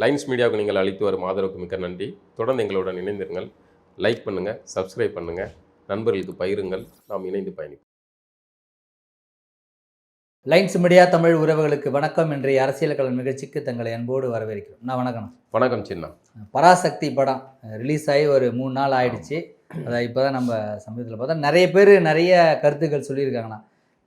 Lines மீடியாவுக்கு நீங்கள் அளித்து வரும் ஆதரவுக்கு மிக்க நன்றி. தொடர்ந்து எங்களுடன் இணைந்திருங்கள். லைக் பண்ணுங்கள் சப்ஸ்கிரைப் பண்ணுங்கள் நண்பர்களுக்கு பகிருங்கள். நாம் இணைந்து பயணிப்போம். லைன்ஸ் மீடியா தமிழ் உறவுகளுக்கு வணக்கம். இன்றைய அரசியல் கலன் நிகழ்ச்சிக்கு தங்களை அன்போடு வரவேற்கிறோம். நான் வணக்கம். வணக்கம் சின்ன. பராசக்தி படம் ரிலீஸ் ஆகி ஒரு மூணு நாள் ஆயிடுச்சு. அதை இப்போ தான் நம்ம சமீபத்தில் பார்த்தா நிறைய பேர் நிறைய கருத்துக்கள் சொல்லியிருக்காங்கண்ணா.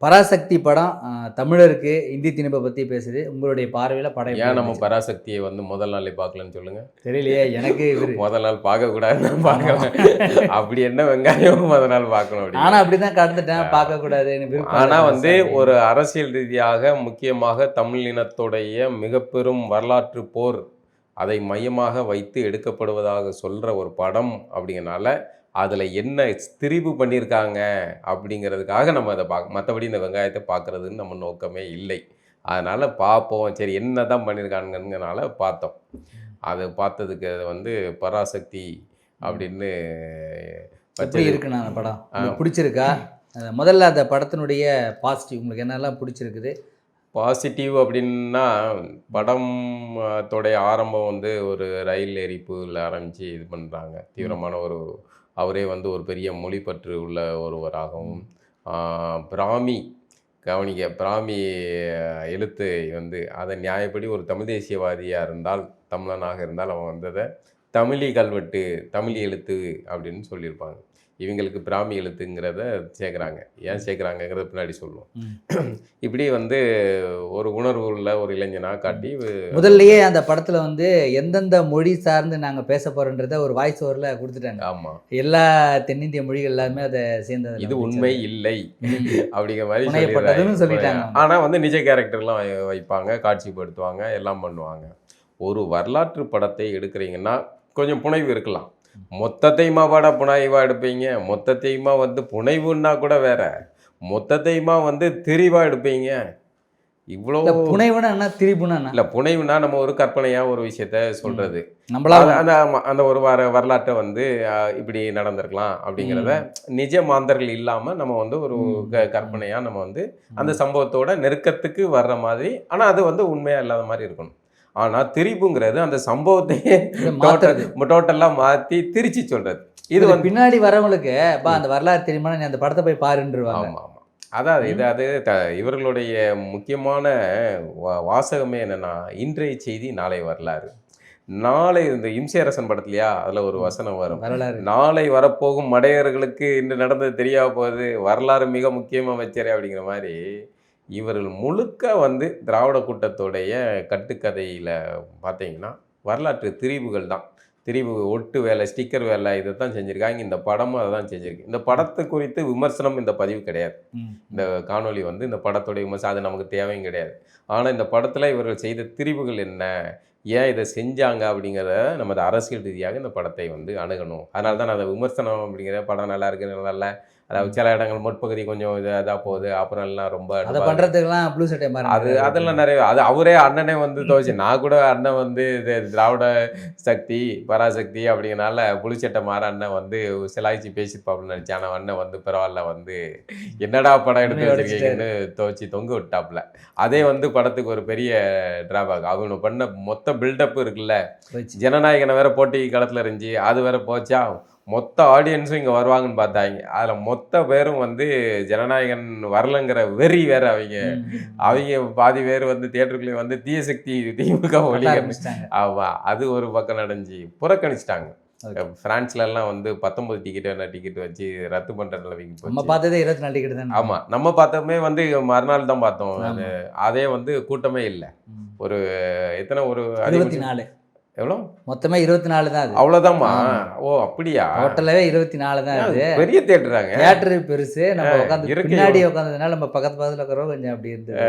பராசக்தி படம் தமிழருக்கு இந்தி திணிப்பை பற்றி பேசுது. உங்களுடைய பார்வையில் படம் ஏன் நம்ம? பராசக்தியை வந்து முதல் நாளே பார்க்கலன்னு சொல்லுங்க. தெரியலையே எனக்கு முதல் நாள் பார்க்க கூடாதுன்னு பார்க்கல அப்படி என்ன வெங்காயம் முதல் நாள் பார்க்கணும் அப்படி நானும் அப்படி தான் கடந்துட்டேன் பார்க்கக்கூடாதுன்னு விருப்பம் ஆனா இல்லை. வந்து ஒரு அரசியல் ரீதியாக முக்கியமாக தமிழ் இனத்துடைய மிக பெரும் வரலாற்று போர் அதை மையமாக வைத்து எடுக்கப்படுவதாக சொல்ற ஒரு படம் அப்படிங்கறனால அதுல என்ன திரிவு பண்ணியிருக்காங்க அப்படிங்கிறதுக்காக நம்ம அதை பார்க்க மற்றபடி இந்த வெங்காயத்தை பார்க்கறதுன்னு நம்ம நோக்கமே இல்லை. அதனால பார்ப்போம் சரி என்ன தான் பண்ணியிருக்காங்கனால பார்த்தோம். அது பார்த்ததுக்கு அது வந்து பராசக்தி அப்படின்னு எப்படி. இருக்குண்ணா அந்த படம்? பிடிச்சிருக்கா? முதல்ல அந்த படத்தினுடைய பாசிட்டிவ் உங்களுக்கு என்னெல்லாம் பிடிச்சிருக்குது? பாசிட்டிவ் அப்படின்னா படம் தோடைய ஆரம்பம் வந்து ஒரு ரயில் எரிப்புல ஆரம்பித்து இது பண்ணுறாங்க தீவிரமான ஒரு அவரே வந்து ஒரு பெரிய மொழிப்பற்று உள்ள ஒருவராகவும் பிராமி கவனிக்க பிராமி எழுத்து வந்து அதை நியாயப்படி ஒரு தமிழ் தேசியவாதியாக இருந்தால் தமிழனாக இருந்தால் அவன் வந்து அதை தமிழி கல்வெட்டு தமிழ் எழுத்து அப்படின்னு சொல்லியிருப்பாங்க. இவங்களுக்கு பிராமி எழுத்துங்கிறத சேர்க்குறாங்க. ஏன் சேர்க்குறாங்கங்கிறத பின்னாடி சொல்லுவோம். இப்படி வந்து ஒரு உணர்வு உள்ள ஒரு இளைஞனாக காட்டி முதல்லயே அந்த படத்துல வந்து எந்தெந்த மொழி சார்ந்து நாங்க பேச போறோன்றத ஒரு வாய்ஸ் ஓவர்ல கொடுத்துட்டாங்க. ஆமாம் எல்லா தென்னிந்திய மொழிகள் எல்லாமே அதை சேர்ந்தது இது உண்மை இல்லை. அப்படிங்கிற மாதிரி சொல்லிட்டாங்க. ஆனால் வந்து நிஜ கேரக்டர்லாம் வைப்பாங்க காட்சிப்படுத்துவாங்க எல்லாம் பண்ணுவாங்க. ஒரு வரலாற்று படத்தை எடுக்கிறீங்கன்னா கொஞ்சம் புனைவு இருக்கலாம். மொத்தத்தையுமா பாடா புனைவா எடுப்பீங்க? மொத்தத்தையுமா வந்து புனைவுன்னா கூட வேற. மொத்தத்தையுமா வந்து தெரிவா எடுப்பீங்க. இவ்வளோ புனைவுனா என்ன? திரிபுனா இல்லை புனைவுனா நம்ம ஒரு கற்பனையாக ஒரு விஷயத்த சொல்றது. நம்மளா அது- அந்த அந்த ஒரு வார வரலாற்றை வந்து இப்படி நடந்திருக்கலாம் அப்படிங்கிறத நிஜ மாந்தர்கள் இல்லாம நம்ம வந்து ஒரு. க- கற்பனையா நம்ம வந்து அந்த சம்பவத்தோட நெருக்கத்துக்கு வர்ற மாதிரி. ஆனா அது வந்து உண்மையா இல்லாத மாதிரி இருக்கணும். ஆனா திரிப்புங்கிறது அந்த சம்பவத்தையே இதை மாத்துறது. டோட்டலா மாத்தி திரிச்சு சொல்றது. இது வந்து பின்னாடி வரவங்களுக்கு பா அந்த வரலாறு தெரியுமா நீ அந்த படத்தை போய் பாருன்றுவாங்க. ஆமா ஆமா. அதாவது இது அது த- இவர்களுடைய முக்கியமான வா- வாசகமே என்னன்னா இன்றைய செய்தி நாளை வரலாறு. நாளை இந்த இம்சையரசன் படத்துலயா அதுல ஒரு வசனம் வரும். வரலாறு. நாளை வரப்போகும் மடையர்களுக்கு இன்று நடந்தது தெரியாம போகுது. வரலாறு மிக முக்கியமாக வச்சாரு அப்படிங்கிற மாதிரி இவர்கள் முழுக்க வந்து திராவிட கூட்டத்துடைய கட்டுக்கதையில் பார்த்தீங்கன்னா வரலாற்று திரிவுகள் தான். திரிவு ஒட்டு வேலை ஸ்டிக்கர் வேலை இதை தான் செஞ்சுருக்காங்க. இந்த படமும் அதை தான் செஞ்சுருக்கு. இந்த படத்தை குறித்து விமர்சனம் இந்த பதிவு கிடையாது. இந்த காணொளி வந்து இந்த படத்துடைய விமர்சனம் அது நமக்கு தேவையும் கிடையாது. ஆனால் இந்த படத்தில் இவர்கள் செய்த திரிவுகள் என்ன? ஏன் இதை செஞ்சாங்க அப்படிங்கிறத நம்ம அதை அரசியல் ரீதியாக இந்த படத்தை வந்து அணுகணும். அதனால தான் அதை விமர்சனம் அப்படிங்கிற படம் நல்லா இருக்கு நல்லா இல்லை அதாவது சில இடங்கள் முற்பகுதி கொஞ்சம் இது இதாக போகுது. அப்புறம் எல்லாம் ரொம்ப அதை பண்றதுக்கெல்லாம் ப்ளூ சட்டை அது மாதிரி அதெல்லாம் நிறைய அது அவரே அண்ணனே வந்து துவைச்சு நான் கூட அண்ணன் வந்து இது திராவிட சக்தி பராசக்தி அப்படிங்கனால புளிச்சட்டை மாற அண்ணன் வந்து சிலாய்ச்சி பேசியிருப்பாப்புன்னு நினச்சேன். ஆனால் அண்ணன் வந்து பரவாயில்ல வந்து என்னடா படம் எடுத்து வச்சிருக்கீங்கன்னு துவைச்சி தொங்க விட்டாப்புல அதே வந்து படத்துக்கு ஒரு பெரிய டிராபேக் அவங்க பண்ண மொத்த பில்டப் இருக்குல்ல. ஜனநாயகனை வேற போட்டி களத்தில் இருந்துச்சு. அது வேற போச்சா? மொத்த ஆடியன்ஸும் இங்கே வருவாங்கன்னு பார்த்தாங்க அதில் மொத்த பேரும் வந்து ஜனநாயகன் வரலங்கிற வெறி வேற அவங்க. அவங்க பாதி பேர் வந்து தியேட்டருக்குள்ளே வந்து தீய சக்தி திமுக கத்த ஒழிக ஆரம்பிச்சிட்டாங்க. ஆமா அது ஒரு பக்கம் நடந்துச்சு புறக்கணிச்சிட்டாங்க Okay. பிரான்ஸ்ல எல்லாம் வந்து பத்தொன்பது டிக்கெட் என்ன டிக்கெட் வச்சு ரத்து பண்ற நிலைமைக்கு நம்ம பார்த்ததே இருபத்தி நாலு டிக்கெட் தானே ஆமா நம்ம பார்த்தோமே வந்து மறுநாள் தான் பார்த்தோம். அது வந்து கூட்டமே இல்லை ம். எத்தனை ஒரு அதிகபட்சம் நாலு எவ்வளோ? மொத்தமே இருபத்தி நாலு தான் அது. அவ்வளோதாம்மா. ஓ அப்படியா? டோட்டலாவே இருபத்தி நாலு தான் அது பெரிய தேட்டராங்க தியேட்டர் பெருசு. நம்ம உட்காந்து. பின்னாடி உட்காந்ததுனால நம்ம பக்கத்து பக்கத்துல இருக்கிறவங்க கொஞ்சம் அப்படி இருந்தது.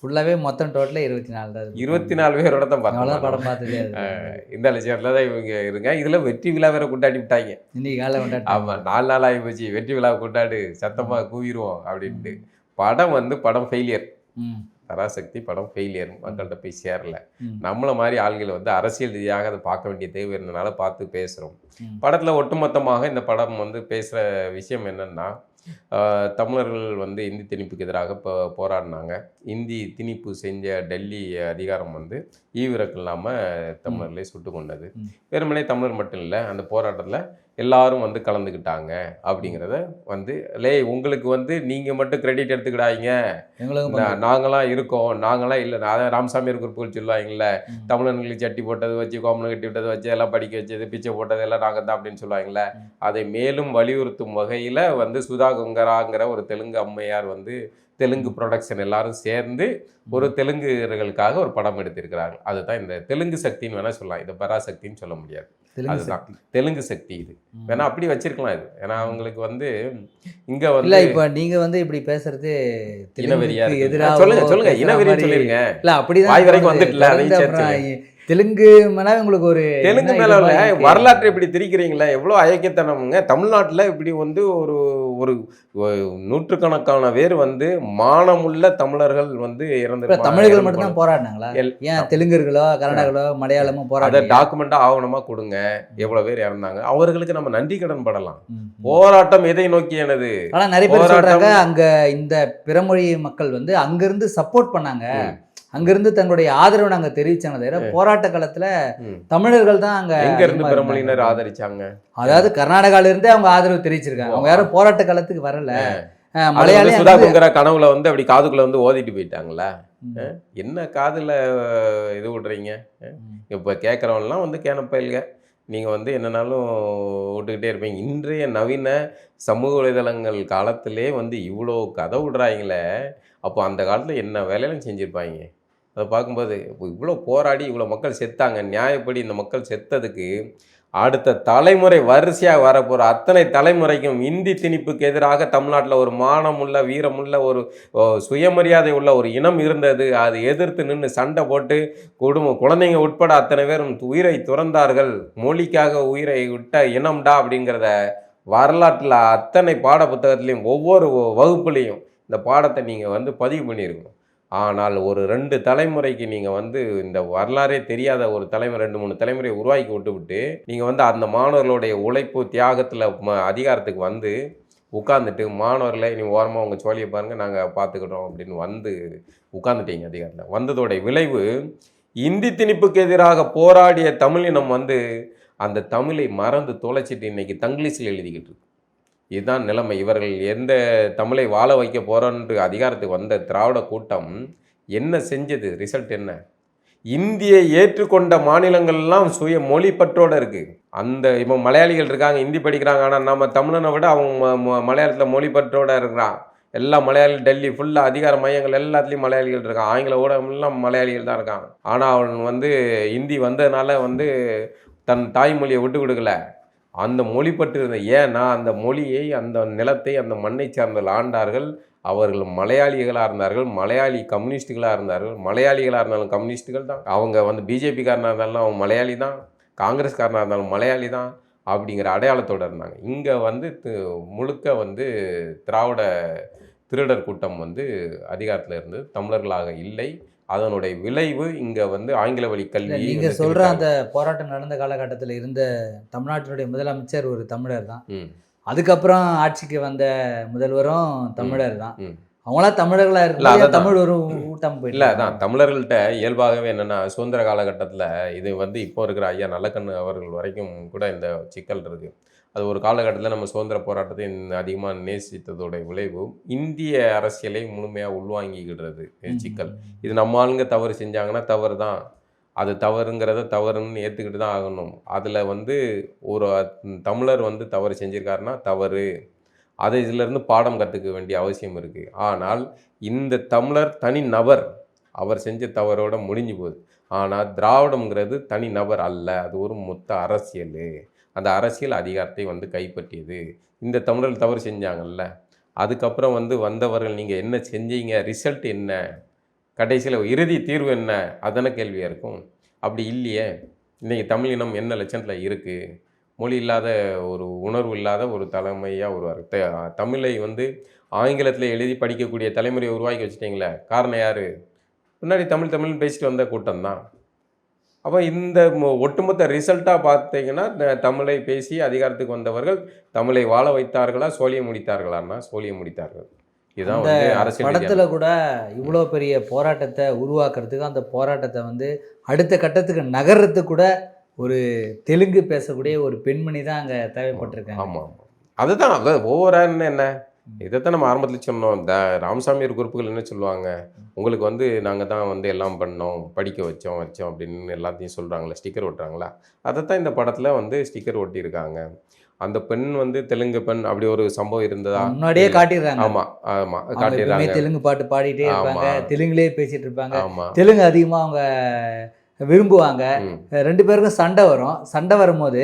ஃபுல்லாவே மொத்தம் டோட்டலா இருபத்தி நாலு தான். இருபத்தி நாலு பேரோட தான் பார்த்தோம் படம் பார்த்ததே. இந்த லட்சத்தில் தான் இவங்க இருங்க. இதுல வெற்றி விழா வேற கொண்டாடி விட்டாங்க. இன்னைக்கு காலை ஆமா கொண்டாட்டம் நாலு நாள் ஆகி போச்சு. வெற்றி விழா கொண்டாடு சத்தமா கூவிடுவோம் அப்படின்ட்டு. படம் வந்து படம் ஃபெயிலியர் ம், பராசக்தி படம் ஃபெயிலியர் மக்கள்கிட்ட போய் சேரல. நம்மள மாதிரி ஆள்கள் வந்து அரசியல் ரீதியாக அதை பார்க்க வேண்டிய தேவை இருந்தனால பார்த்து பேசுறோம். ம். படத்துல ஒட்டுமொத்தமாக இந்த படம் வந்து பேசுற விஷயம் என்னன்னா ஆஹ் தமிழர்கள் வந்து இந்தி திணிப்புக்கு எதிராக இப்போ போராடினாங்க. இந்தி திணிப்பு செஞ்ச டெல்லி அதிகாரம் வந்து ஈவிரக்கு இல்லாமல் தமிழர்களை சுட்டு கொண்டது. வெறுமனே தமிழர் மட்டும் இல்லை அந்த போராட்டத்தில் எல்லாரும் வந்து கலந்துக்கிட்டாங்க அப்படிங்கிறத வந்து லே உங்களுக்கு வந்து நீங்கள் மட்டும் கிரெடிட் எடுத்துக்கிடாதீங்க. நாங்களாம் இருக்கோம். நாங்களாம் இல்லை அதான் ராமசாமி குறிப்புகள் சொல்லுவாங்கல்ல ம். தமிழர்களுக்கு சட்டி போட்டது வச்சு கோமணம் கட்டி விட்டது வச்சு எல்லாம் படிக்க வச்சது பிச்சை போட்டது எல்லாம் நாங்கள் தான் அப்படின்னு சொல்லுவாங்கல்ல. அதை மேலும் வலியுறுத்தும் வகையில் வந்து சுதா கொங்கராங்கிற ஒரு தெலுங்கு அம்மையார் வந்து தெலுங்கு ப்ரொடக்ஷன் எல்லாரும் சேர்ந்து ஒரு தெலுங்குகளுக்காக ஒரு படம் எடுத்திருக்கிறார்கள் அதுதான் இந்த தெலுங்கு சக்தின்னு வேணா சொல்லலாம். இதை பராசக்தின்னு சொல்ல முடியாது. அதுதான். சக்தி. தெலுங்கு சக்தி இது. வேணா அப்படி வச்சிருக்கலாம் இது. ஏன்னா அவங்களுக்கு வந்து இங்க வந்து இப்ப நீங்க வந்து இப்படி பேசுறது இனவெறியா சொல்லுங்க சொல்லுங்க. இனவெறின்னு சொல்லிருங்க. இல்ல அப்படிதான் வாய் வரைக்கும். வந்துட்டுல, தெலுங்கு மேல உங்களுக்கு ஒரு தெலுங்கு மேல? வரலாற்றை இப்படி திரிக்கிறீங்களே எவ்வளோ அயக்கத்தனமுங்க தமிழ்நாட்டுல இப்படி வந்து ஒரு ஒரு நூற்றுக்கணக்கான பேர் வந்து மானமுள்ள தமிழர்கள் வந்து இறந்து தமிழர்கள் மட்டும் தான் போராடினாங்களா ஏன் தெலுங்கர்களோ கன்னடர்களோ மலையாளமோ போராடி டாக்குமெண்டா ஆவணமா கொடுங்க. எவ்வளவு பேர் இறந்தாங்க. அவர்களுக்கு நம்ம நன்றி கடன் படலாம். போராட்டம் எதை நோக்கியானது? ஆனா நிறைய பேர். சொல்றாங்க அங்க இந்த பிறமொழி மக்கள் வந்து அங்கிருந்து சப்போர்ட் பண்ணாங்க. அங்கிருந்து தங்களுடைய ஆதரவை நாங்க தெரிவிச்சாங்க தவிர போராட்ட காலத்துல. தமிழர்கள் தான் அங்க எங்க இருந்து இருந்தாங்க. ஆதரிச்சாங்க? அதாவது கர்நாடகால இருந்தே அவங்க ஆதரவு தெரிவிச்சிருக்காங்க. அவங்க யாரும் போராட்ட காலத்துக்கு வரல. மலையாளி சுதா கொங்கரா கனவுல வந்து அப்படி காதுக்குள்ள வந்து ஓதிட்டு போயிட்டாங்களா? என்ன காதுல இது விடுறீங்க. இப்போ கேட்குறவன்லாம் வந்து கேனப்பயில்க நீங்கள் வந்து என்னனாலும் விட்டுக்கிட்டே இருப்பீங்க. இன்றைய நவீன சமூக வலைதளங்கள் காலத்திலே வந்து இவ்வளோ கதை விடுறாங்களே. அப்போ அந்த காலத்தில் என்ன வேலையெல்லாம் செஞ்சுருப்பாங்க அதை பார்க்கும்போது இப்போ இவ்வளோ போராடி இவ்வளோ மக்கள் செத்தாங்க. நியாயப்படி இந்த மக்கள் செத்ததுக்கு அடுத்த தலைமுறை வரிசையாக வரப்போகிற அத்தனை தலைமுறைக்கும் இந்தி திணிப்புக்கு எதிராக தமிழ்நாட்டில் ஒரு மானமுள்ள வீரமுள்ள ஒரு சுயமரியாதை உள்ள ஒரு இனம் இருந்தது. அது எதிர்த்து நின்று சண்டை போட்டு குடும்பம் குழந்தைங்க உட்பட அத்தனை பேரும் உயிரை துறந்தார்கள். மொழிக்காக உயிரை விட்ட இனம்டா அப்படிங்கிறத வரலாற்றில் அத்தனை பாட புத்தகத்துலேயும் ஒவ்வொரு வகுப்புலேயும் இந்த பாடத்தை நீங்கள் வந்து பதிவு பண்ணியிருக்கணும் ஆனால் ஒரு ரெண்டு தலைமுறைக்கு நீங்கள் வந்து இந்த வரலாறே தெரியாத ஒரு தலைமுறை ரெண்டு மூணு தலைமுறையை உருவாக்கி விட்டுவிட்டு நீங்கள் வந்து அந்த மாணவர்களுடைய உழைப்பு தியாகத்தில் அதிகாரத்துக்கு வந்து உட்காந்துட்டு மாணவர்களை நீ ஓரமாக உங்கள் சோழியை பாருங்கள் நாங்கள் பார்த்துக்கிட்டோம் அப்படின்னு வந்து உட்காந்துட்டீங்க அதிகாரத்தில். வந்ததோடைய விளைவு இந்தி திணிப்புக்கு எதிராக போராடிய தமிழினம் வந்து அந்த தமிழை மறந்து தொலைச்சிட்டு இன்றைக்கி தங்கிலீஷில் எழுதிக்கிட்டு இருக்கு. இதுதான் நிலைமை. இவர்கள் எந்த தமிழை வாழ வைக்க போகிறோன்ட்டு அதிகாரத்துக்கு வந்த திராவிட கூட்டம் என்ன செஞ்சது? ரிசல்ட் என்ன? இந்தியை ஏற்றுக்கொண்ட மாநிலங்கள்லாம் சுய மொழி இருக்குது அந்த இப்போ மலையாளிகள் இருக்காங்க ஹிந்தி படிக்கிறாங்க ஆனால் நம்ம தமிழனை விட அவங்க மலையாளத்தில் மொழி இருக்கிறான் எல்லா மலையாளி டெல்லி ஃபுல்லாக அதிகார மையங்கள் எல்லாத்துலேயும் மலையாளிகள் இருக்கான் ஆங்கில ஊடகம்லாம் மலையாளிகள் தான் இருக்கான் ஆனால் அவன் வந்து ஹிந்தி வந்ததுனால வந்து தன் தாய்மொழியை விட்டு கொடுக்கல. அந்த மொழி பற்று ஏன்னா அந்த மொழியை அந்த நிலத்தை அந்த மண்ணை சார்ந்த ஆண்டார்கள்? அவர்கள் மலையாளிகளாக இருந்தார்கள் மலையாளி கம்யூனிஸ்டுகளாக இருந்தார்கள். மலையாளிகளாக இருந்தாலும் கம்யூனிஸ்டுகள் தான். அவங்க வந்து பிஜேபிக்காரனாக இருந்தாலும் அவங்க மலையாளி தான். காங்கிரஸ்காரனாக இருந்தாலும் மலையாளி தான் அப்படிங்கிற அடையாளத்தோடு இருந்தாங்க. இங்கே வந்து முழுக்க வந்து திராவிட திருடர் கூட்டம் வந்து அதிகாரத்தில் இருந்து தமிழர்களாக இல்லை. அதனுடைய விளைவு இங்கே வந்து ஆங்கில வழி கல்வி நீங்க சொல்ற. அந்த போராட்டம் நடந்த காலகட்டத்தில் இருந்த தமிழ்நாட்டினுடைய முதலமைச்சர் ஒரு தமிழர் தான் அதுக்கப்புறம் ஆட்சிக்கு வந்த முதல்வரும் தமிழர் தான் ம். அவங்களாம் தமிழர்களா அதான். தமிழ் ஒரு ஊட்டம் இல்லை அதான் தமிழர்கள்ட்ட இயல்பாகவே என்னென்னா சுதந்திர காலகட்டத்தில் இது வந்து இப்போ இருக்கிற ஐயா நல்லக்கண்ணு அவர்கள் வரைக்கும் கூட இந்த சிக்கல் இருக்குது அது ஒரு காலகட்டத்தில் நம்ம சுதந்திர போராட்டத்தை அதிகமாக நேசித்ததோட விளைவு இந்திய அரசியலை முழுமையாக உள்வாங்கிக்கிடுறது சிக்கல் இது நம்ம ஆளுங்க தவறு செஞ்சாங்கன்னா தவறு தான் அது தவறுங்கிறத தவறுன்னு ஏற்றுக்கிட்டு தான் ஆகணும். அதில் வந்து ஒரு தமிழர் வந்து தவறு செஞ்சிருக்காருன்னா தவறு. அதை இதிலிருந்து பாடம் கற்றுக்க வேண்டிய அவசியம் இருக்குது ஆனால் இந்த தமிழர் தனி நபர் அவர் செஞ்ச தவறோட முடிஞ்சு போகுது. ஆனால் திராவிடம்ங்கிறது தனி நபர் அல்ல. அது ஒரு மொத்த அரசியல். அந்த அரசியல் அதிகாரத்தை வந்து கைப்பற்றியது. இந்த தமிழர்கள் தவறு செஞ்சாங்கல்ல. அதுக்கப்புறம் வந்து வந்தவர்கள் நீங்கள் என்ன செஞ்சீங்க? ரிசல்ட் என்ன? கடைசியில் இறுதி தீர்வு என்ன? அதான கேள்வியாக இருக்கும். அப்படி இல்லையே. இன்றைக்கி தமிழ் இனம் என்ன லட்சத்தில் இருக்குது மொழி இல்லாத ஒரு உணர்வு இல்லாத ஒரு தலைமையாக உருவாரு தமிழை வந்து ஆங்கிலத்தில் எழுதி படிக்கக்கூடிய தலைமுறையை உருவாக்கி வச்சுட்டீங்களே. காரணம் யார்? முன்னாடி தமிழ் தமிழ்னு பேசிட்டு வந்த கூட்டம் தான். அப்போ இந்த ஒட்டுமொத்த ரிசல்ட்டாக பார்த்தீங்கன்னா இந்த தமிழை பேசி அதிகாரத்துக்கு வந்தவர்கள் தமிழை வாழ வைத்தார்களா சோழியம் முடித்தார்களான்னா சோழியம் முடித்தார்கள். இதுதான் அந்த படத்துல கூட இவ்வளோ பெரிய போராட்டத்தை உருவாக்குறதுக்கு அந்த போராட்டத்தை வந்து அடுத்த கட்டத்துக்கு நகர்றதுக்கு கூட ஒரு தெலுங்கு பேசக்கூடிய ஒரு பெண்மணி தான் அங்க தேவைப்பட்டிருக்காங்க. ஆமாம் ஆமாம் அதுதான் அதான் ஓவரான்னு என்ன? இதைத்தான் நம்ம ஆரம்பத்தில் சொன்னோம். இந்த ராமசாமியார் குரூப்புகள் என்ன சொல்லுவாங்க? உங்களுக்கு வந்து நாங்கள் தான் வந்து எல்லாம் பண்ணோம் படிக்க வச்சோம் வச்சோம் அப்படின்னு எல்லாத்தையும் சொல்கிறாங்களே ஸ்டிக்கர் ஒட்டுறாங்களா? அதைத்தான் இந்த படத்தில் வந்து ஸ்டிக்கர் ஒட்டியிருக்காங்க. அந்த பெண் வந்து தெலுங்கு பெண் அப்படி ஒரு சம்பவம் இருந்ததா? முன்னாடியே காட்டிடுறாங்க. அவங்க எப்பவுமே காட்டிடுறாங்க. தெலுங்கு பாட்டு பாடிட்டே இருப்பாங்க. ஆமா. தெலுங்குலயே பேசிட்டு இருப்பாங்க. தெலுங்கு அதிகமா அவங்க விரும்புவாங்க. ரெண்டு பேருக்கும் சண்டை வரும். சண்டை வரும்போது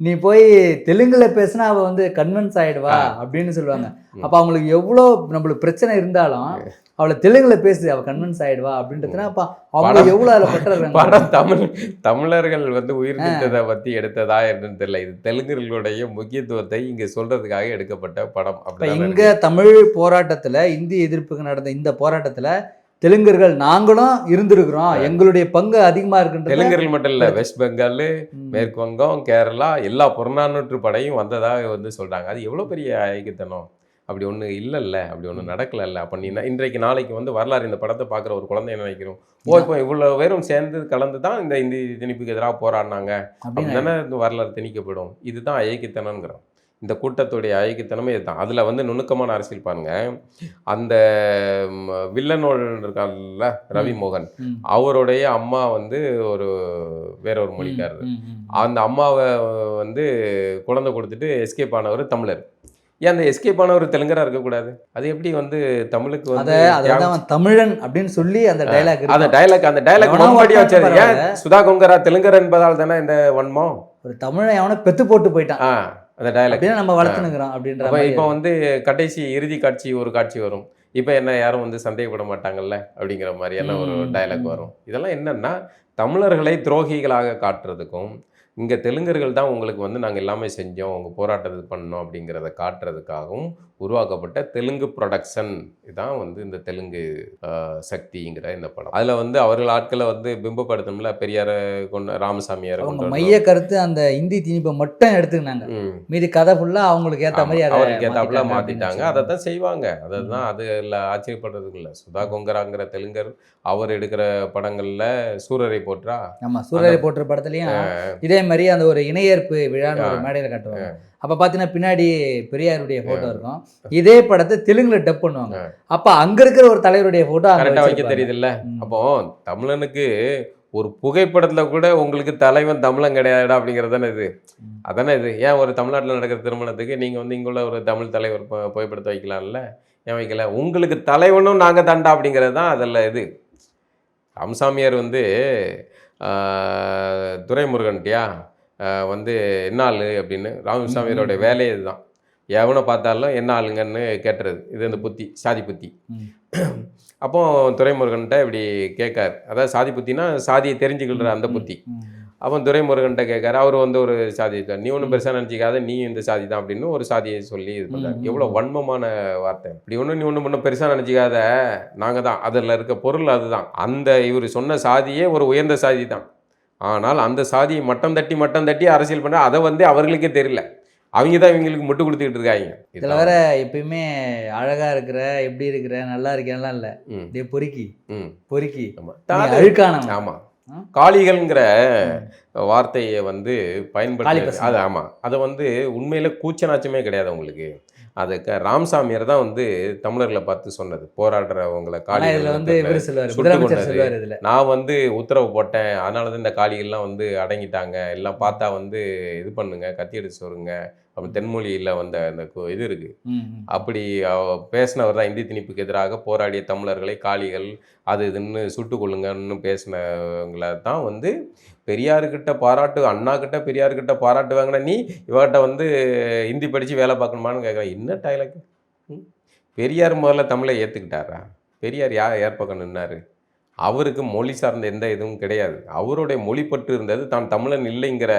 நீ போய் தெலுங்குல பேசினா அவ வந்து கன்வின்ஸ் ஆயிடுவா ஆ. அப்படின்னு சொல்லுவாங்க. அப்ப அவங்களுக்கு எவ்வளோ நம்மளுக்கு பிரச்சனை இருந்தாலும் அவளை தெலுங்குல பேசு அவ கன்வின்ஸ் ஆயிடுவா அப்படின்றதுனா அப்ப அவங்க படம் எவ்வளவு அதுல பட்டுறாங்க? படம் தமிழ் தமிழர்கள் வந்து உயிர் நீத்ததை பற்றி எடுத்ததா என்னன்னு தெரியல. இது தெலுங்கர்களுடைய முக்கியத்துவத்தை இங்கே சொல்றதுக்காக எடுக்கப்பட்ட படம் அப்படிதான் இங்க தமிழ் போராட்டத்துல இந்தி எதிர்ப்புக்கு நடந்த இந்த போராட்டத்துல தெலுங்கர்கள் நாங்களும் இருந்திருக்கிறோம். எங்களுடைய பங்கு அதிகமா இருக்குன்றது தெலுங்கர்கள் மட்டும் இல்ல வெஸ்ட் பெங்கால். மேற்கு வங்கம் கேரளா எல்லா புறநானூற்று படையும் வந்ததாக வந்து சொல்றாங்க. அது எவ்வளவு பெரிய ஐக்கியத்தனம்? அப்படி ஒண்ணு இல்லைல்ல அப்படி ஒண்ணு நடக்கலல்ல. அப்ப நீ இன்றைக்கு நாளைக்கு வந்து வரலாறு இந்த படத்தை பார்க்குற ஒரு குழந்தை என்ன நினைக்கிறோம். ஓ இப்போ இவ்வளவு பேரும் சேர்ந்து கலந்து தான் இந்த இந்தி திணிப்புக்கு எதிராக போராடினாங்க. அப்படின்னு அப்படிதானே இந்த வரலாறு திணிக்கப்படும். இதுதான் ஐக்கியத்தனங்கிறோம் இந்த கூட்டத்துடைய ஐக்கியத்தனமே இதுதான். அதுல வந்து நுணுக்கமான அரசியல் பாருங்க. அந்த ம், வில்லனோடு இருக்கார்ல ரவி மோகன். அவருடைய அம்மா வந்து ஒரு வேற ஒரு மொழிக்காரர். அந்த அம்மாவை வந்து குழந்தை கொடுத்துட்டு எஸ்கேப் ஆனவர் தமிழர். ஏன் அந்த எஸ்கேப் ஆனவர் தெலுங்கரா இருக்கக்கூடாது? அது எப்படி வந்து தமிழுக்கு வந்து அவன் தமிழன் அப்படின்னு சொல்லி அந்த டைலாக் அந்த டயலாக் அந்த டயலாக் எவனோ முன்னாடியே வச்சாரு. ஏன். சுதா கொங்கரா தெலுங்கர் என்பதால் தானே இந்த வன்மம்? ஒரு தமிழன் அவனை பெத்து போட்டு போயிட்டான். அந்த டயலாக் நம்ம வளர்த்துனுக்குறோம் அப்படின்ற இப்போ வந்து கடைசி இறுதி காட்சி ஒரு காட்சி வரும். இப்போ என்ன யாரும் வந்து சந்தேகப்பட மாட்டாங்கல்ல அப்படிங்கிற மாதிரியான ஒரு டயலாக். வரும். இதெல்லாம் என்னன்னா தமிழர்களை துரோகிகளாக காட்டுறதுக்கும் இங்கே தெலுங்கர்கள் தான் உங்களுக்கு வந்து நாங்கள் எல்லாமே செஞ்சோம் உங்கள் போராட்டத்தை பண்ணோம் அப்படிங்கிறத காட்டுறதுக்காகவும் உருவாக்கப்பட்ட தெலுங்கு ப்ரொடக்ஷன் இதுதான் வந்து இந்த தெலுங்கு சக்திங்கிற இந்த படம். அதில் வந்து அவர்கள் ஆட்களை வந்து பிம்பப்படுத்தணும்ல பெரியாரை கொண்டு ராமசாமியாரை மைய கருத்து அந்த இந்தி திணிப்பை மட்டும் எடுத்துக்கினாங்க. மீதி கதை ஃபுல்லா அவங்களுக்கு ஏத்த ஆமா, மாதிரி மாத்திட்டாங்க மாத்திட்டாங்க அப்படின்னு அதை தான் செய்வாங்க. அதை தான் அது இல்லை ஆச்சரியப்படுறதுக்கு இல்லை. சுதா கொங்கராங்கிற தெலுங்கர் அவர் எடுக்கிற படங்கள்ல சூரரை போற்றா? ஆமா சூரியரை போட்டுற படத்துலயும் இதே மாதிரி அந்த ஒரு இணையேற்பு விழான்னு ஒரு மேடையில காட்டுவாங்க. அப்ப பாத்தீங்கன்னா பின்னாடி பெரியாருடைய போட்டோ இருக்கும். இதே படத்தை தெலுங்குல டப் பண்ணுவாங்க. அப்ப அங்க இருக்கிற ஒரு தலைவருடைய போட்டோ அங்க கரெக்டா வைக்க. தெரியுதுல்ல. அப்போ தமிழனுக்கு ஒரு புகைப்படத்துல கூட உங்களுக்கு தலைவன் தமிழன் கிடையாதுடா அப்படிங்கிறது தானே இது. அதானே இது? ஏன் ஒரு தமிழ்நாட்டில் நடக்கிற திருமணத்துக்கு நீங்க வந்து இங்குள்ள ஒரு தமிழ் தலைவர் புகைப்படத்தை வைக்கலாம்ல? ஏன் வைக்கல? உங்களுக்கு தலைவனும் நாங்க தாண்டா அப்படிங்கிறது தான் அதில் இது. ராமசாமியார் வந்து துரைமுருகன்ட்டியா? வந்து என்ன ஆளு அப்படின்னு ராமசாமியாரோட ம். வேலையே இதுதான். எவனை பார்த்தாலும் என்ன ஆளுங்கன்னு கேட்டுறது. இது அந்த புத்தி சாதி புத்தி. ம். அப்போ துரைமுருகன்ட்ட இப்படி கேட்கார். அதாவது சாதி புத்தினா சாதியை தெரிஞ்சுக்கிற அந்த புத்தி. அப்போ துரைமுருகன்ட்ட கேட்காரு அவர் வந்து ஒரு சாதி தான் நீ ஒன்றும் பெருசாக நினச்சிக்காத நீ இந்த சாதி தான் அப்படின்னு ஒரு சாதியை சொல்லி இது பண்ணுறாரு எவ்வளோ. வன்மமான வார்த்தை. இப்படி ஒன்றும் நீ ஒன்றும் ஒன்றும் பெருசாக நினச்சிக்காத நாங்கள் தான். அதில் இருக்க பொருள் அதுதான். அந்த இவர் சொன்ன சாதியே ஒரு உயர்ந்த சாதி தான். ஆனால் அந்த சாதியை மட்டம் தட்டி மட்டம் தட்டி அரசியல் பண்ண அதை வந்து அவர்களுக்கே தெரியல. அவங்க தான் இவங்களுக்கு முட்டு கொடுத்துக்கிட்டு இருக்காங்க. இதுல வேற எப்பயுமே அழகா இருக்கிற எப்படி இருக்கிற நல்லா இருக்கேன்லாம் இல்ல. டே பொறுக்கி. பொறுக்கி. ஆமாம் நீ அழுக்கானவன். ஆமாம்? காளிகள்ங்கிற வார்த்தையை வந்து பயன்படுத்தி. அது ஆமாம் அதை வந்து உண்மையில கூச்சநாச்சமே கிடையாது உங்களுக்கு அது ராமசாமியார் தான் வந்து தமிழர்களை பார்த்து சொன்னது. போராடுறவங்களை காளிகள் வந்து நான் வந்து உத்தரவு போட்டேன். அதனால தான் இந்த காளிகள்லாம் வந்து அடங்கிட்டாங்க. எல்லாம் பார்த்தா வந்து இது பண்ணுங்க கத்தி எடுத்து சொல்லுங்க அப்புறம் தென்மொழியில் வந்த அந்த இது இருக்கு. அப்படி பேசினவர் தான் இந்தி திணிப்புக்கு எதிராக போராடிய தமிழர்களை காளிகள் அது இதுன்னு சுட்டு கொள்ளுங்கன்னு பேசினவங்களை தான் வந்து பெரியாருக்கிட்ட பாராட்டு அண்ணா கிட்ட பெரியார்கிட்ட பாராட்டு வாங்கின நீ இவகிட்ட வந்து ஹிந்தி படித்து வேலை பார்க்கணுமான்னு கேட்குறேன் என்ன டைலாக் பெரியார் முதல்ல தமிழை ஏற்றுக்கிட்டாரா பெரியார் யார் யார் பக்கம் நின்னாரு? அவருக்கு மொழி சார்ந்த எந்த இதுவும் கிடையாது. அவருடைய மொழி பற்று இருந்தது தான் தமிழன் இல்லைங்கிற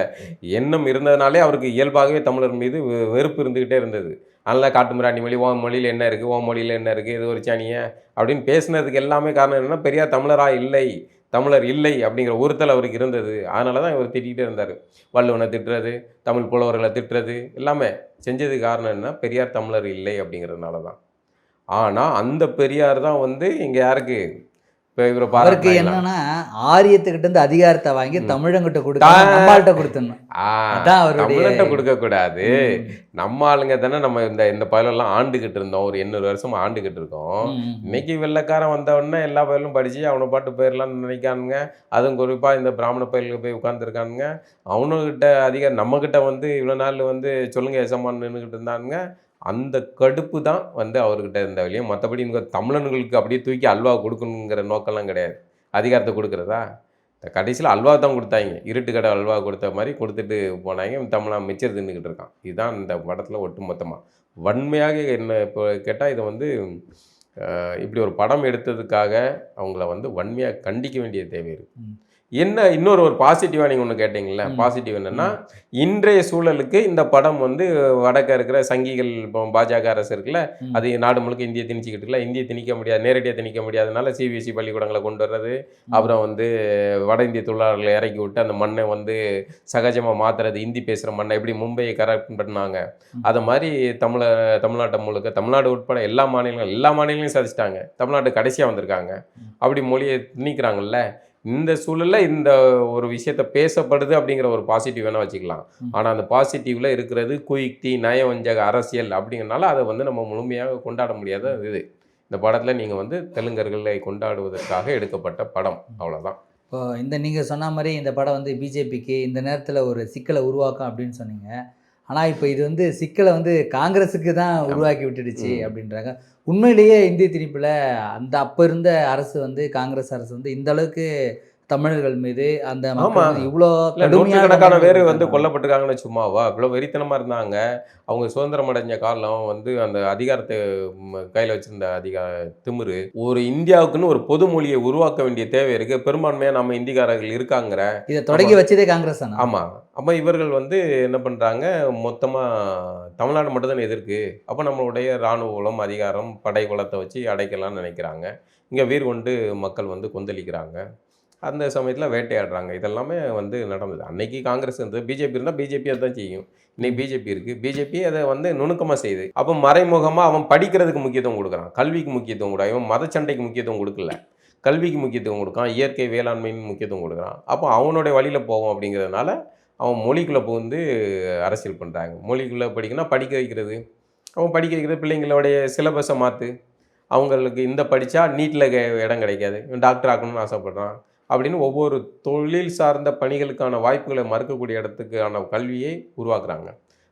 எண்ணம் இருந்ததுனாலே அவருக்கு இயல்பாகவே தமிழர் மீது வெ- வெறுப்பு இருந்துக்கிட்டே இருந்தது. அதனால் காட்டுமிராண்டி மொழி ஓ மொழியில் என்ன இருக்குது ஓ மொழியில் என்ன இருக்குது இது ஒரு சாணிய அப்படின்னு பேசுனதுக்கு எல்லாமே காரணம் என்னென்னா பெரியார் தமிழராக இல்லை தமிழர் இல்லை அப்படிங்கிற ஒருத்தல் அவருக்கு இருந்தது. அதனால தான் இவர் திட்டிகிட்டே இருந்தார். வள்ளுவனை திட்டுறது தமிழ் புலவர்களை திட்டுறது எல்லாமே செஞ்சதுக்கு காரணம் என்ன பெரியார் தமிழர் இல்லை அப்படிங்கிறதுனால தான். ஆனால் அந்த பெரியார் தான் வந்து இங்கே யாருக்கு? அவருக்கு? என்னன்னா ஆரியத்துக்கிட்ட இருந்து அதிகாரத்தை வாங்கி. தமிழங்கிட்ட கொடுக்க தா- நம்மள்கிட்ட கொடுத்துடணும் அதான் தமிழன்ட்ட கொடுக்க கூடாது. நம்ம ஆளுங்க தானே நம்ம இந்த இந்த பயலெல்லாம் ஆண்டுகிட்டு இருந்தோம் ஒரு எண்ணூறு வருஷம் ஆண்டுகிட்டு இருக்கோம். இன்னைக்கு வெள்ளைக்காரன் வந்த உடனே எல்லா பயலும் படிச்சு அவனை பாட்டு போயிடலாம்னு நினைக்கானுங்க அதுவும் குறிப்பா இந்த பிராமண பயலுக்கு போய் உட்காந்துருக்கானுங்க அவனுக்கிட்ட நம்ம கிட்ட வந்து இவ்வளோ நாள் வந்து சொல்லுங்க எசமான்னு நின்றுக்கிட்டு இருந்தானுங்க அந்த கடுப்பு தான் வந்து அவர்கிட்ட இருந்த வழியும் மற்றபடி இங்கே தமிழன்களுக்கு அப்படியே தூக்கி அல்வா கொடுக்கணுங்கிற நோக்கம்லாம் கிடையாது. அதிகாரத்தை கொடுக்குறதா? கடைசியில் அல்வா தான் கொடுத்தாங்க. இருட்டு கடை அல்வா கொடுத்த மாதிரி கொடுத்துட்டு போனாங்க. தமிழா மிச்சர் தின்னுக்கிட்டு இருக்கான். இதுதான் இந்த படத்தில் ஒட்டுமொத்தமாக வன்மையாக என்ன இப்போ கேட்டால் இதை வந்து இப்படி ஒரு படம் எடுத்ததுக்காக அவங்கள வந்து வன்மையாக கண்டிக்க வேண்டிய தேவை இருக்குது என்ன இன்னொரு ஒரு பாசிட்டிவாக நீங்கள் ஒன்று கேட்டீங்கல்ல ம். பாசிட்டிவ் என்னன்னா இன்றைய சூழலுக்கு இந்த படம் வந்து வடக்க இருக்கிற சங்கிகள் இப்போ பாஜக அரசு இருக்குல்ல. அது நாடு முழுக்க இந்திய திணிச்சிக்கிட்டு இருக்குல்ல இந்திய திணிக்க முடியாது நேரடியாக திணிக்க முடியாதனால சிபிஎஸ்சி பள்ளிக்கூடங்களை கொண்டு வர்றது அப்புறம் வந்து வட இந்திய தொழிலாளர்களை இறக்கி விட்டு அந்த மண்ணை வந்து சகஜமாக மாற்றுறது ஹிந்தி பேசுகிற மண்ணை எப்படி மும்பையை கரெக்ட் பண்ணாங்க. அதை மாதிரி தமிழ தமிழ்நாட்டை முழுக்க தமிழ்நாடு உட்பட எல்லா மாநிலங்களும் எல்லா மாநிலங்களையும் சாதிச்சிட்டாங்க தமிழ்நாட்டு கடைசியாக வந்திருக்காங்க. அப்படி மொழியை திணிக்கிறாங்கல்ல இந்த சூழலில் இந்த ஒரு விஷயத்த பேசப்படுது அப்படிங்கிற ஒரு பாசிட்டிவ் வேணால் வச்சுக்கலாம். ஆனால் அந்த பாசிட்டிவில் இருக்கிறது குயுக்தி நயவஞ்சக அரசியல் அப்படிங்கிறனால அதை வந்து நம்ம முழுமையாக கொண்டாட முடியாத இது. இந்த படத்தில் நீங்கள் வந்து தெலுங்கர்களை கொண்டாடுவதற்காக எடுக்கப்பட்ட படம். அவ்வளோதான் இப்போ இந்த நீங்கள் சொன்ன மாதிரி இந்த படம் வந்து பிஜேபிக்கு இந்த நேரத்தில் ஒரு சிக்கலை உருவாக்கும் அப்படின்னு சொன்னீங்க. ஆனால் இப்போ இது வந்து சிக்கலை வந்து காங்கிரஸுக்கு தான் உருவாக்கி விட்டுடுச்சு. அப்படின்றாங்க உண்மையிலேயே இந்திய திணிப்பில் அந்த அப்போ இருந்த அரசு வந்து காங்கிரஸ் அரசு வந்து இந்த அளவுக்கு தமிழர்கள் மீது அந்த இவ்வளோ நூற்றுக்கணக்கான பேர் வந்து. கொல்லப்பட்டிருக்காங்கன்னு சும்மாவா இவ்வளோ வெறித்தனமாக இருந்தாங்க. அவங்க சுதந்திரம் அடைஞ்ச காலம் வந்து அந்த அதிகாரத்தை கையில் வச்சிருந்த அதிகா திமிரு. ஒரு இந்தியாவுக்குன்னு ஒரு பொது மொழியை உருவாக்க வேண்டிய தேவை இருக்குது பெரும்பான்மையாக நம்ம இந்திக்காரர்கள் இருக்காங்கிற. இதை தொடங்கி வச்சதே காங்கிரஸ் தானே? ஆமாம் அப்போ இவர்கள் வந்து என்ன பண்ணுறாங்க மொத்தமாக தமிழ்நாடு மட்டும்தானே எதிர்க்கு? அப்போ நம்மளுடைய இராணுவ குலம் அதிகாரம் படை குலத்தை வச்சு அடைக்கலாம்னு நினைக்கிறாங்க. இங்கே வீர் கொண்டு மக்கள் வந்து கொந்தளிக்கிறாங்க. அந்த சமயத்தில் வேட்டையாடுறாங்க. இதெல்லாமே வந்து நடந்தது. அன்னைக்கு காங்கிரஸ் இருந்தது பிஜேபி இருந்தால் பிஜேபி தான் செய்யும். இன்னைக்கு பிஜேபி இருக்குது பிஜேபி அதை வந்து நுணுக்கமாக செய்யுது. அப்போ மறைமுகமாக அவன் படிக்கிறதுக்கு முக்கியத்துவம் கொடுக்குறான். கல்விக்கு முக்கியத்துவம் கொடுக்குறான். இவன் மதச்சண்டைக்கு முக்கியத்துவம் கொடுக்கல. கல்விக்கு முக்கியத்துவம் கொடுக்கான். இயற்கை வேளாண்மைன்னு முக்கியத்துவம் கொடுக்குறான். அப்போ அவனுடைய வழியில் போவோம் அப்படிங்கிறதுனால அவன் மொழிக்குள்ளே புகுந்து அரசியல் பண்ணுறாங்க மொழிக்குள்ளே படிக்கணும் படிக்க வைக்கிறது. அவன் படிக்க வைக்கிறது பிள்ளைங்களுடைய சிலபஸை மாற்று அவங்களுக்கு இந்த படித்தா நீட்டில் இடம் கிடைக்காது. இவன் டாக்டர் ஆகணும்னு ஆசைப்படுறான். அப்படின்னு ஒவ்வொரு தொழில் சார்ந்த பணிகளுக்கான வாய்ப்புகளை மறுக்கக்கூடிய இடத்துக்கான கல்வியை உருவாக்குறாங்க.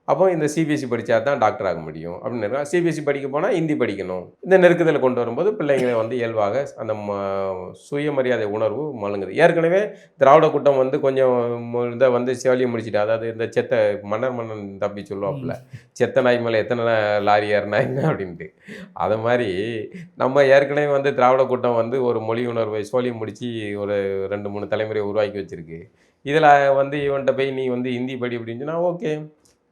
அப்போ இந்த சிபிஎஸ்சி படித்தா தான் டாக்டர் ஆக முடியும் அப்படின்னு சிபிஎஸ்சி படிக்க போனால் ஹிந்தி படிக்கணும். இந்த நெருக்குதலை கொண்டு வரும்போது பிள்ளைங்களை வந்து இயல்பாக அந்த ம- சுயமரியாதை உணர்வு மழுங்குது ஏற்கனவே திராவிட கூட்டம் வந்து கொஞ்சம் இதை வந்து செவலியை முடிச்சிட்டு அதாவது இந்த செத்த மன்னர் மன்னன் தப்பி சொல்லுவாப்புல செத்த நாய் மேலே எத்தனை லாரி ஏறினா அப்படின்ட்டு. அது மாதிரி நம்ம ஏற்கனவே வந்து திராவிட கூட்டம் வந்து ஒரு மொழி உணர்வை சோழி முடித்து ஒரு ரெண்டு மூணு தலைமுறையை உருவாக்கி வச்சுருக்கு. இதில் வந்து இவன்கிட்ட போய் நீ வந்து ஹிந்தி படி அப்படின்னு சொன்னால் ஓகே.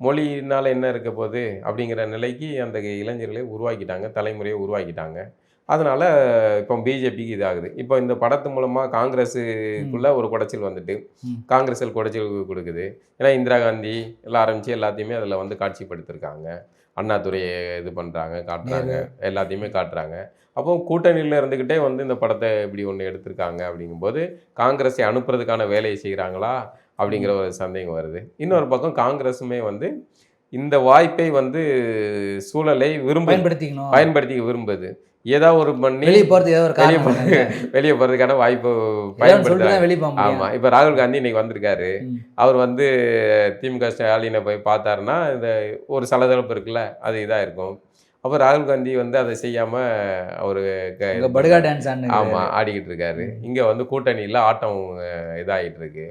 மொழினால என்ன இருக்க போகுது அப்படிங்கிற நிலைக்கு அந்த இளைஞர்களை உருவாக்கிட்டாங்க தலைமுறையை உருவாக்கிட்டாங்க. அதனால இப்போ பிஜேபிக்கு இதாகுது. இப்போ இந்த படத்து மூலமாக காங்கிரஸுக்குள்ள ஒரு குடைச்சல் வந்துட்டு. காங்கிரஸில் குடைச்சல் கொடுக்குது. ஏன்னா இந்திரா காந்தி எல்லாம் ஆரம்பித்து எல்லாத்தையுமே அதில் வந்து காட்சிப்படுத்திருக்காங்க. அண்ணாதுரையை இது பண்ணுறாங்க காட்டுறாங்க எல்லாத்தையுமே காட்டுறாங்க. அப்போ கூட்டணியில் இருந்துக்கிட்டே வந்து இந்த படத்தை இப்படி ஒன்று எடுத்திருக்காங்க அப்படிங்கும்போது காங்கிரஸை அனுப்புறதுக்கான வேலையை செய்கிறாங்களா? அப்படிங்கிற ஒரு சந்தேகம் வருது. இன்னொரு பக்கம் காங்கிரஸுமே வந்து இந்த வாய்ப்பை வந்து சூழலை விரும்ப பயன்படுத்திக்கணும். பயன்படுத்திக்க விரும்புது. ஏதாவது ஒரு பண்ணி வெளியே போகிறதுக்கு ஏதோ ஒரு வெளியே போகிறதுக்கான வாய்ப்பு முடியும். ஆமாம் இப்போ ராகுல் காந்தி இன்னைக்கு வந்திருக்காரு. அவர் வந்து திமுக ஸ்டாலினை போய் பார்த்தாருன்னா இந்த ஒரு சலசலப்பு இருக்குல்ல அது இதாக இருக்கும். அப்போ ராகுல் காந்தி வந்து அதை செய்யாமல் அவர் படுகா டான்ஸ் ஆமாம் ஆடிக்கிட்டு இருக்காரு. இங்கே வந்து கூட்டணியில் ஆட்டம் இதாகிட்டு இருக்கு.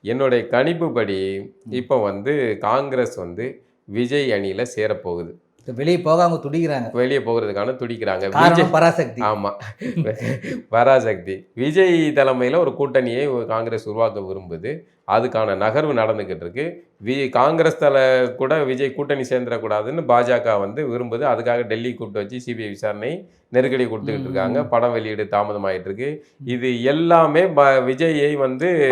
என்னுடைய கணிப்புப்படி இப்போ வந்து காங்கிரஸ் வந்து விஜய் அணியில் சேரப்போகுது. வெளியே போக அவங்க துடிக்கிறாங்க. வெளியே போகிறதுக்கான துடிக்கிறாங்க. விஜய் பராசக்தி. ஆமாம் பராசக்தி. விஜய் தலைமையில் ஒரு கூட்டணியை காங்கிரஸ் உருவாக்க விரும்புது. அதுக்கான நகர்வு நடந்துக்கிட்டு இருக்கு. வி காங்கிரஸ் தலை கூட விஜய் கூட்டணி சேர்ந்துடக்கூடாதுன்னு பாஜக வந்து விரும்புது. அதுக்காக டெல்லி கூப்பிட்டு வச்சு சிபிஐ விசாரணை நெருக்கடி கொடுத்துக்கிட்டு இருக்காங்க. படம் வெளியீடு தாமதமாயிட்டு இருக்கு. இது எல்லாமே ப- விஜயை வந்து.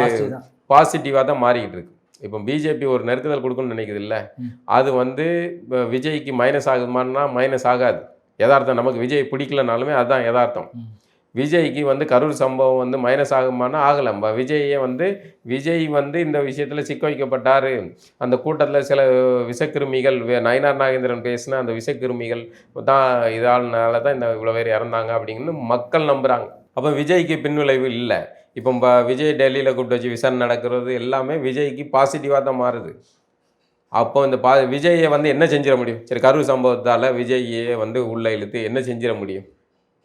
பாசிட்டிவாக தான் மாறிக்கிட்டு இருக்கு. இப்போ பிஜேபி ஒரு நெருக்குதல் கொடுக்கணும்னு நினைக்குது இல்லை. அது வந்து இப்ப விஜய்க்கு மைனஸ் ஆகுமான்னா மைனஸ் ஆகாது. யதார்த்தம் நமக்கு விஜய் பிடிக்கலனாலுமே அதுதான் யதார்த்தம். விஜய்க்கு வந்து கரூர் சம்பவம் வந்து மைனஸ் ஆகுமானா ஆகலை. ம- விஜயே வந்து விஜய் வந்து இந்த விஷயத்தில் சிக்க வைக்கப்பட்டார். அந்த கூட்டத்தில் சில விஷக்கிருமிகள் வே- நயினார் நாகேந்திரன் பேசின அந்த விஷக்கிருமிகள் தான் இதானால தான் இந்த இவ்வளோ பேர் இறந்தாங்க அப்படின்னு மக்கள் நம்புகிறாங்க அப்போ விஜய்க்கு பின்விளைவு இல்லை. இப்போ விஜய் டெல்லியில் கூப்பிட்டு வச்சு விசாரணை நடக்கிறது எல்லாமே விஜய்க்கு பாசிட்டிவாக தான் மாறுது. அப்போ இந்த பா விஜயை வந்து என்ன செஞ்சிட முடியும்? சரி கரூர் சம்பவத்தால் விஜய்யே வந்து உள்ளே இழுத்து என்ன செஞ்சிட முடியும்?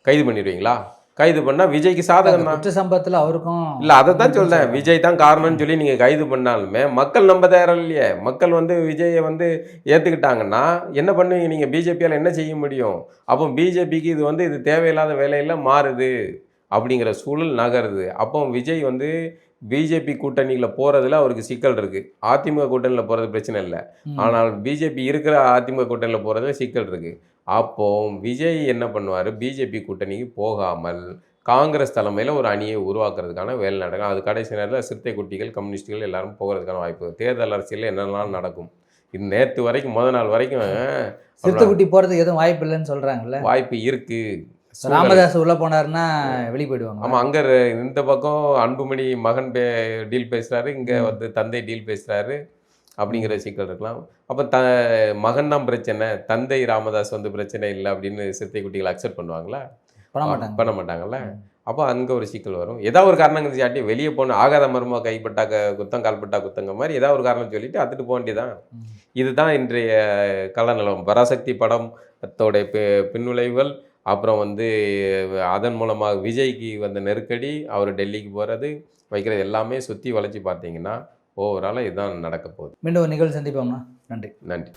கைது பண்ணிடுவீங்களா? கைது பண்ணால் விஜய்க்கு சாதகம் தான். குற்ற சம்பவத்தில் அவருக்கும் இல்லை அதை தான் சொல்றேன். விஜய் தான் காரணம்னு சொல்லி நீங்கள் கைது பண்ணாலுமே மக்கள் நம்ப தயாரம் இல்லையே மக்கள் வந்து விஜயை வந்து ஏற்றுக்கிட்டாங்கன்னா என்ன பண்ணுவீங்க நீங்கள் பிஜேபியால் என்ன செய்ய முடியும்? அப்போ பிஜேபிக்கு இது வந்து இது தேவையில்லாத வேலையில் மாறுது. அப்படிங்கிற சூழல் நகருது. அப்போ விஜய் வந்து பிஜேபி கூட்டணியில் போகிறதுல அவருக்கு சிக்கல் இருக்குது அதிமுக கூட்டணியில் போகிறது பிரச்சனை இல்லை. ஆனால் பிஜேபி இருக்கிற அதிமுக கூட்டணியில் போகிறதுல சிக்கல் இருக்குது அப்போ விஜய் என்ன பண்ணுவார்? பிஜேபி கூட்டணிக்கு போகாமல் காங்கிரஸ் தலைமையில் ஒரு அணியை உருவாக்குறதுக்கான வேலை நடக்கும். அது கடைசி நேரத்தில் சிறுத்தை குட்டிகள் கம்யூனிஸ்டுகள் எல்லாரும் போகிறதுக்கான வாய்ப்பு. தேர்தல் அரசியலில் என்னெல்லாம் நடக்கும்? இது நேற்று வரைக்கும் முத நாள் வரைக்கும் சிறுத்தைக்குட்டி போறதுக்கு எதுவும் வாய்ப்பு இல்லைன்னு சொல்றாங்கல்ல? வாய்ப்பு இருக்கு. சூழல் ராமதாஸ் உள்ள போனாருன்னா வெளியே போயிடுவாங்க. ஆமாம் அங்கே இந்த பக்கம் அன்புமணி மகன் பே டீல் பேசுகிறாரு இங்கே வந்து தந்தை டீல் பேசுகிறாரு அப்படிங்கிற சிக்கல் இருக்கலாம். அப்போ த மகன் தான் பிரச்சனை தந்தை ராமதாஸ் வந்து பிரச்சனை இல்லை அப்படின்னு சிறுத்தை குட்டிகள் அக்செப்ட் பண்ணுவாங்களா? பண்ண மாட்டாங்க. பண்ண மாட்டாங்கல்ல? அப்போ அங்கே ஒரு சிக்கல் வரும். ஏதாவது ஒரு காரணம் சாட்டி வெளியே போகணும் ஆகாத மருமக கைப்பட்டா க- குத்தம் கால்பட்டா குத்தங்க மாதிரி ஏதாவது ஒரு காரணம் சொல்லிட்டு அத்துட்டு போக வேண்டியதான். இதுதான் இன்றைய கலநலம். பராசக்தி படம் தோடைய பி- பின்விளைவுகள் அப்புறம் வந்து அதன் மூலமாக விஜய்க்கு வந்த நெருக்கடி அவர் டெல்லிக்கு போகிறது வைக்கிறது எல்லாமே சுற்றி வளைச்சி பார்த்தீங்கன்னா ஓவராலாக இதுதான் நடக்க போகுது மீண்டும் ஒரு நிகழ்வு சந்திப்போம்னா நன்றி. நன்றி.